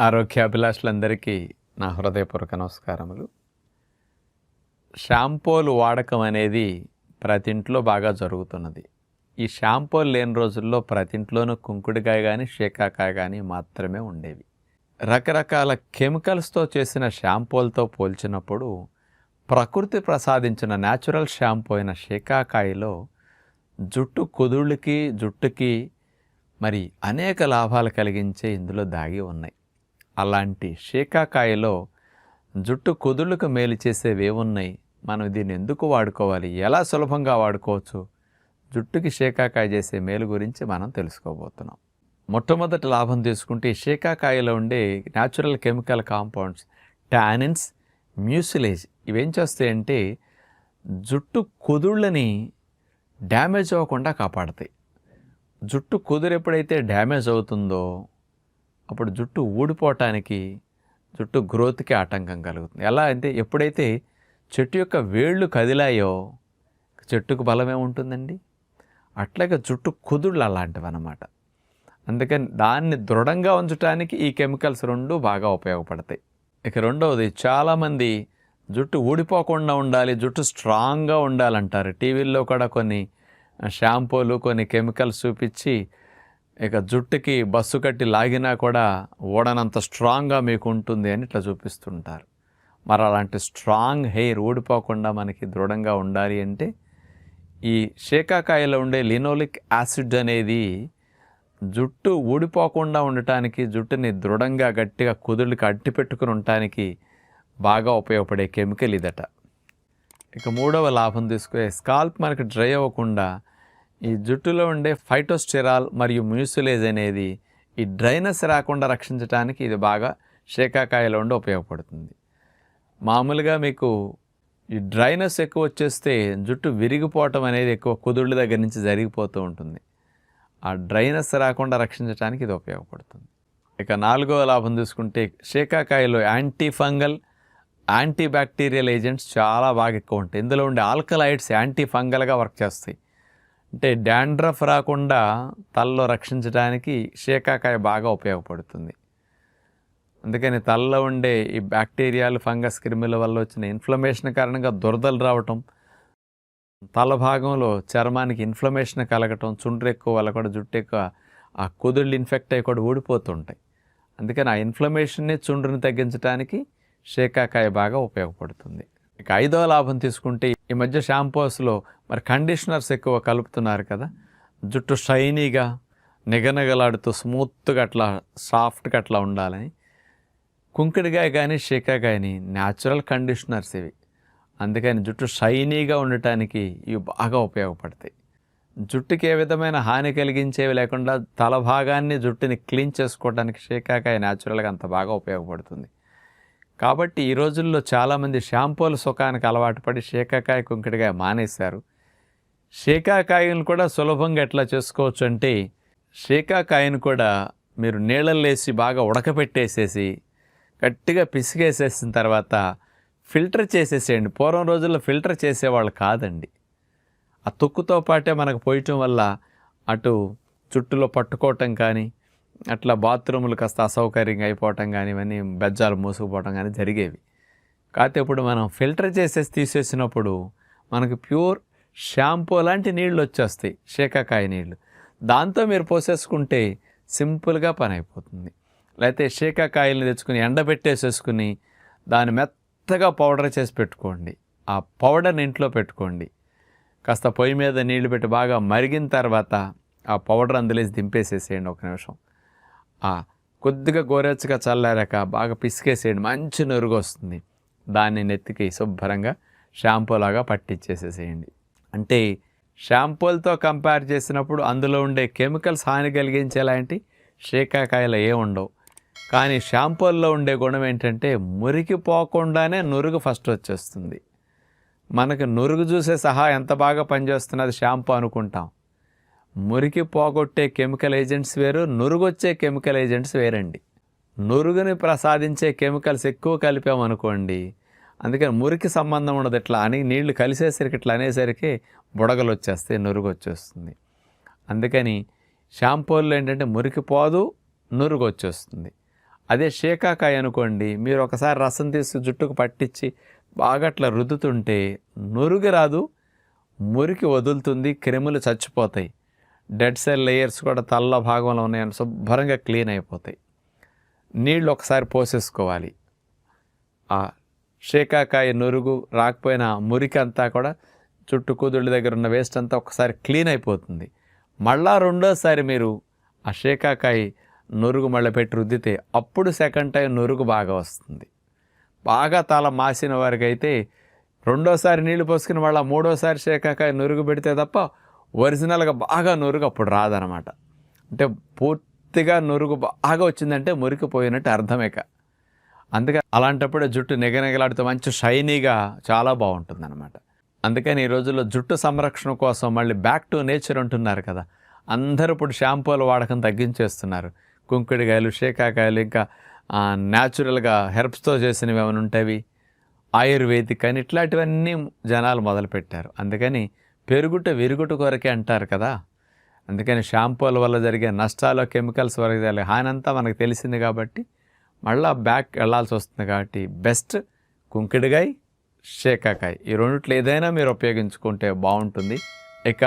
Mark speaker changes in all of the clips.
Speaker 1: ఆరోగ్యాభిలాషులందరికీ నా హృదయపూర్వక నమస్కారములు. షాంపూలు వాడకం అనేది ప్రతి ఇంట్లో బాగా జరుగుతున్నది. ఈ షాంపూలు లేని రోజుల్లో ప్రతి ఇంట్లోనూ కుంకుడికాయ కానీ షేకాకాయ కానీ మాత్రమే ఉండేవి. రకరకాల కెమికల్స్తో చేసిన షాంపూలతో పోల్చినప్పుడు ప్రకృతి ప్రసాదించిన న్యాచురల్ షాంపూ అయిన షేకాకాయలో జుట్టు కుదుళ్ళకి జుట్టుకి మరి అనేక లాభాలు కలిగించే ఇందులో దాగి ఉన్నాయి. అలాంటి షేకాకాయలో జుట్టు కుదుళ్ళకు మేలు చేసేవి ఏమున్నాయి? మనం దీన్ని ఎందుకు వాడుకోవాలి? ఎలా సులభంగా వాడుకోవచ్చు? జుట్టుకి షేకాకాయ చేసే మేలు గురించి మనం తెలుసుకోబోతున్నాం. మొట్టమొదటి లాభం తీసుకుంటే ఈ షేకాకాయలో ఉండే natural chemical compounds tannins mucilage ఇవేం చేస్తాయంటే జుట్టు కుదుళ్ళని డ్యామేజ్ అవ్వకుండా కాపాడతాయి. జుట్టు కుదురు ఎప్పుడైతే డ్యామేజ్ అవుతుందో అప్పుడు జుట్టు ఊడిపోవటానికి జుట్టు గ్రోత్కి ఆటంకం కలుగుతుంది. ఎలా అంటే ఎప్పుడైతే చెట్టు యొక్క వేళ్ళు కదిలాయో చెట్టుకు బలమే ఉంటుందండి అట్లాగే జుట్టు కుదుళ్ళు అలాంటివి అన్నమాట అందుకని దాన్ని దృఢంగా ఉంచడానికి ఈ కెమికల్స్ రెండు బాగా ఉపయోగపడతాయి. ఇక రెండవది చాలామంది జుట్టు ఊడిపోకుండా ఉండాలి జుట్టు స్ట్రాంగ్గా ఉండాలంటారు. టీవీల్లో కూడా కొన్ని షాంపూలు కొన్ని కెమికల్స్ చూపించి ఇక జుట్టుకి బస్సు కట్టి లాగినా కూడా ఓడనంత స్ట్రాంగ్గా మీకు ఉంటుంది అని ఇట్లా చూపిస్తుంటారు. మరి అలాంటి స్ట్రాంగ్ హెయిర్ ఊడిపోకుండా మనకి దృఢంగా ఉండాలి అంటే ఈ షేకాకాయలో ఉండే లినోలిక్ యాసిడ్ అనేది జుట్టు ఊడిపోకుండా ఉండటానికి జుట్టుని దృఢంగా గట్టిగా కుదుళ్ళకి అట్టి పెట్టుకుని ఉండటానికి బాగా ఉపయోగపడే కెమికల్ ఇదట. ఇక మూడవ లాభం తీసుకునే స్కాల్ప్ మనకి డ్రై అవ్వకుండా ఈ జుట్టులో ఉండే ఫైటోస్టెరాల్ మరియు మ్యూసిలేజ్ అనేది ఈ డ్రైనస్ రాకుండా రక్షించడానికి ఇది బాగా షేకాకాయలో ఉండి ఉపయోగపడుతుంది. మామూలుగా మీకు ఈ డ్రైనస్ ఎక్కువ వచ్చేస్తే జుట్టు విరిగిపోవటం అనేది ఎక్కువ కుదుళ్ళ దగ్గర నుంచి జరిగిపోతూ ఉంటుంది. ఆ డ్రైనస్ రాకుండా రక్షించడానికి ఇది ఉపయోగపడుతుంది. ఇక నాలుగవ లాభం చూసుకుంటే షేకాకాయలో anti fungal anti bacterial agents చాలా బాగా ఎక్కువ ఉంటాయి. ఇందులో ఉండే ఆల్కలైడ్స్ యాంటీ ఫంగల్గా వర్క్ చేస్తాయి. అంటే డాండ్రఫ్ రాకుండా తలలో రక్షించడానికి షేకాకాయ బాగా ఉపయోగపడుతుంది. అందుకని తలలో ఉండే ఈ బ్యాక్టీరియాలు ఫంగస్ క్రిముల వల్ల వచ్చిన ఇన్ఫ్లమేషన్ కారణంగా దురదలు రావటం తల భాగంలో చర్మానికి ఇన్ఫ్లమేషన్ కలగటం చుండ్రు ఎక్కువ వల్ల కూడా జుట్టు ఎక్కువ ఆ కుదుళ్ళు ఇన్ఫెక్ట్ అయ్యి కూడా ఊడిపోతుంటాయి. అందుకని ఆ ఇన్ఫ్లమేషన్ని చుండ్రుని తగ్గించడానికి షేకాకాయ బాగా ఉపయోగపడుతుంది. ఇక ఐదవ లాభం తీసుకుంటే ఈ మధ్య షాంపూస్లో మరి కండిషనర్స్ ఎక్కువ కలుపుతున్నారు కదా. జుట్టు షైనీగా నిగనగలాడుతూ స్మూత్గా అట్లా సాఫ్ట్గా అట్లా ఉండాలని. కుంకుడికాయ కానీ షేకాకాయని న్యాచురల్ కండిషనర్స్ ఇవి. అందుకని జుట్టు షైనీగా ఉండటానికి ఇవి బాగా ఉపయోగపడతాయి. జుట్టుకి ఏ విధమైన హాని కలిగించేవి లేకుండా తల భాగాన్ని జుట్టుని క్లీన్ చేసుకోవడానికి షీకాకాయ న్యాచురల్గా అంత బాగా ఉపయోగపడుతుంది. కాబట్టి ఈ రోజుల్లో చాలామంది షాంపూల సుఖానికి అలవాటు పడి షేకాకాయ కుంకుడికాయ మానేశారు. షేకాకాయను కూడా సులభంగా ఎట్లా చేసుకోవచ్చు అంటే షేకాకాయను కూడా మీరు నీళ్ళల్లో వేసి బాగా ఉడకపెట్టేసేసి గట్టిగా పిసిగేసేసిన తర్వాత ఫిల్టర్ చేసేసేయండి. పూర్వం రోజుల్లో ఫిల్టర్ చేసేవాళ్ళు కాదండి. ఆ తొక్కుతో పాటే మనకు పోయటం వల్ల అటు చుట్టులో పట్టుకోవటం కానీ అట్లా బాత్రూములు కాస్త అసౌకర్యంగా అయిపోవటం కానీ ఇవన్నీ బెజ్జాలు మూసుకుపోవటం కానీ జరిగేవి. కాకపోతే ఇప్పుడు మనం ఫిల్టర్ చేసేసి తీసేసినప్పుడు మనకు ప్యూర్ షాంపూ లాంటి నీళ్ళు వచ్చేస్తాయి షేకాకాయ నీళ్ళు. దాంతో మీరు పోసేసుకుంటే సింపుల్గా పని అయిపోతుంది. లేకపోతే శీకాకాయల్ని తెచ్చుకుని ఎండబెట్టేసేసుకుని దాన్ని మెత్తగా పౌడర్ చేసి పెట్టుకోండి. ఆ పౌడర్ని ఇంట్లో పెట్టుకోండి. కాస్త పొయ్యి మీద నీళ్ళు పెట్టి బాగా మరిగిన తర్వాత ఆ పౌడర్ అందులేసి దింపేసేసేయండి ఒక నిమిషం. కొద్దిగా గోరెచ్చగా చల్లారాక బాగా పిసికేసేయండి. మంచి నురుగు వస్తుంది. దాన్ని నెత్తికి శుభ్రంగా షాంపూ లాగా పట్టించేసేసేయండి అంటే షాంపూలతో కంపేర్ చేసినప్పుడు అందులో ఉండే కెమికల్స్ హాని కలిగించేలాంటి శీకాకాయలు ఏ ఉండవు. కానీ షాంపూల్లో ఉండే గుణం ఏంటంటే మురికి పోకుండానే నురుగు ఫస్ట్ వచ్చేస్తుంది. మనకు నురుగు చూసే సహా ఎంత బాగా పనిచేస్తున్నది షాంపూ అనుకుంటాం. మురికి పోగొట్టే కెమికల్ ఏజెంట్స్ వేరు నురుగొచ్చే కెమికల్ ఏజెంట్స్ వేరండి. నురుగుని ప్రసాదించే కెమికల్స్ ఎక్కువ కలిపామనుకోండి అందుకని మురికి సంబంధం ఉండదు ఇట్లా అని నీళ్ళు కలిసేసరికి ఇట్లా అనేసరికి బుడగలు వచ్చేస్తాయి నురుగు వచ్చేస్తుంది అందుకని షాంపూల్లో ఏంటంటే మురికి పోదు నురుగు వచ్చేస్తుంది అదే షేకాకాయ అనుకోండి మీరు ఒకసారి రసం తీసి జుట్టుకు పట్టించి బాగా అట్లా రుద్దుతుంటే నురుగు రాదు మురికి వదులుతుంది క్రిములు చచ్చిపోతాయి. డెడ్ సెల్ లేయర్స్ కూడా తల్ల భాగంలో ఉన్నాయని శుభ్రంగా క్లీన్ అయిపోతాయి. నీళ్ళు ఒకసారి పోసేసుకోవాలి. ఆ షేకాకాయ నురుగు రాకపోయినా మురికి అంతా కూడా చుట్టూ కుదుళ్ళ దగ్గర ఉన్న వేస్ట్ అంతా ఒకసారి క్లీన్ అయిపోతుంది. మళ్ళా రెండోసారి మీరు ఆ షేకాకాయ నురుగు మళ్ళీ పెట్టి రుద్దితే అప్పుడు సెకండ్ టైం నురుగు బాగా వస్తుంది. బాగా తల మాసిన వారికి అయితే రెండోసారి నీళ్ళు పోసుకుని మళ్ళీ మూడోసారి షేకాకాయ నురుగు పెడితే తప్ప ఒరిజినల్గా బాగా నురుగు అప్పుడు రాదనమాట. అంటే పూర్తిగా నురుగు బాగా వచ్చిందంటే మురికిపోయినట్టు అర్థమేక అందుకే అలాంటప్పుడు జుట్టు నిగనిగలాడుతూ మంచి షైనీగా చాలా బాగుంటుంది అనమాట అందుకని ఈ రోజుల్లో జుట్టు సంరక్షణ కోసం మళ్ళీ బ్యాక్ టు నేచర్ అంటున్నారు కదా. అందరూ ఇప్పుడు షాంపూల వాడకం తగ్గించేస్తున్నారు. కుంకుడికాయలు షేకాకాయలు ఇంకా న్యాచురల్గా హెర్బ్స్తో చేసినవి ఏమైనా ఉంటాయి ఆయుర్వేదిక్ అని ఇట్లాంటివన్నీ జనాలు మొదలుపెట్టారు. అందుకని పెరుగుట విరుగుట కొరకే అంటారు కదా. అందుకని షాంపూల వల్ల జరిగే నష్టాలు కెమికల్స్ వరకు జరిగే హాని అంతా మనకు తెలిసింది కాబట్టి మళ్ళీ బ్యాక్ వెళ్ళాల్సి వస్తుంది కాబట్టి బెస్ట్ కుంకిడిగాయ షేకాకాయ. ఈ రెండిట్లో ఏదైనా మీరు ఉపయోగించుకుంటే బాగుంటుంది. ఇక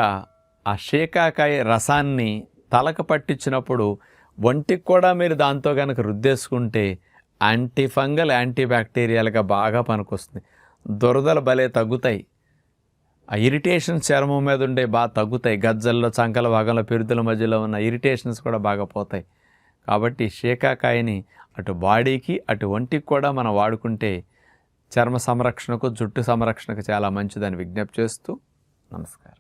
Speaker 1: ఆ షేకాకాయ రసాన్ని తలకు పట్టించినప్పుడు ఒంటికి కూడా మీరు దాంతో కనుక రుద్దేసుకుంటే యాంటీ ఫంగల్ యాంటీ బ్యాక్టీరియల్గా బాగా పనికొస్తుంది. దురదలు భలే తగ్గుతాయి. ఆ ఇరిటేషన్స్ చర్మం మీద ఉండే బాగా తగ్గుతాయి. గజ్జల్లో చంకల భాగంలో పెరుతుల మధ్యలో ఉన్న ఇరిటేషన్స్ కూడా బాగా పోతాయి. కాబట్టి శీకాకాయని అటు బాడీకి అటు ఒంటికి కూడా మనం వాడుకుంటే చర్మ సంరక్షణకు జుట్టు సంరక్షణకు చాలా మంచిదని విజ్ఞప్తి చేస్తూ నమస్కారం.